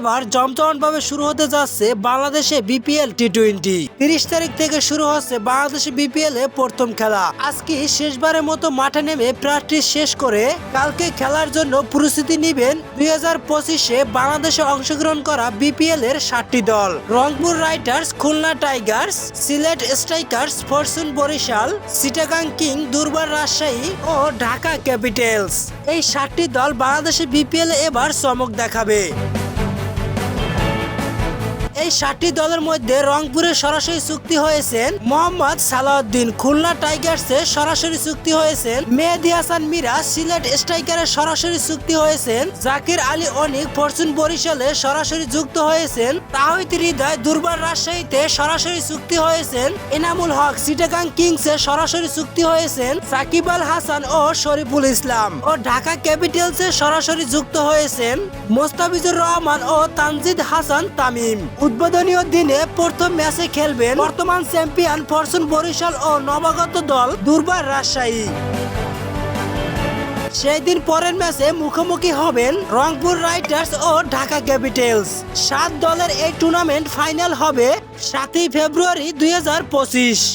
এবার জমজমাটভাবে শুরু হতে যাচ্ছে বাংলাদেশে বিপিএল টি টোয়েন্টি তিরিশ তারিখ থেকে শুরু হচ্ছে বাংলাদেশে বিপিএল এ প্রথম খেলা। আজকে শেষবারের মতো মাঠে নেমে প্র্যাকটিস শেষ করে কালকে খেলার জন্য প্রস্তুতি নেবেন দুই হাজার পঁচিশে বাংলাদেশে অংশগ্রহণ করা বিপিএল এর সাতটি দল। Rangpur riders Khulna tigers, Sylhet strikers, fortune Barishal Chittagong king, Durbar Rajshahi ও ঢাকা ক্যাপিটালস। এই সাতটি দল বাংলাদেশে বিপিএল এবার চমক দেখাবে। সাতটি দলের মধ্যে রংপুরে সরাসরি চুক্তি হয়েছেন মোহাম্মদ সালাউদ্দিন। খুলনা টাইগার্সে সরাসরি চুক্তি হয়েছেন মেহেদি হাসান মিরা। সিলেট স্ট্রাইকারের সরাসরি চুক্তি হয়েছেন জাকির আলী অনিক। ফরচুন বরিশালে সরাসরি যুক্ত হয়েছেন তাহিদ হৃদয়। দুর্বার রাজশাহীতে সরাসরি চুক্তি হয়েছেন এনামুল হক। সিটাগাং কিংসে সরাসরি চুক্তি হয়েছেন সাকিব আল হাসান ও শরীফুল ইসলাম। ও ঢাকা ক্যাপিটালসে সরাসরি যুক্ত হয়েছেন মোস্তাফিজুর রহমান ও তানজিদ হাসান তামিম। উদ্বোধনীয় দিনে প্রথম ম্যাচে খেলবেন বর্তমান চ্যাম্পিয়ন ফরচুন বরিশাল ও নবাগত দল দুর্বার রাজশাহী। সেই দিন পরের ম্যাচে মুখোমুখি হবেন রংপুর রাইটার্স ও ঢাকা ক্যাপিটালস। সাত দলের এই টুর্নামেন্ট ফাইনাল হবে সাতই ফেব্রুয়ারি দুই হাজার পঁচিশ।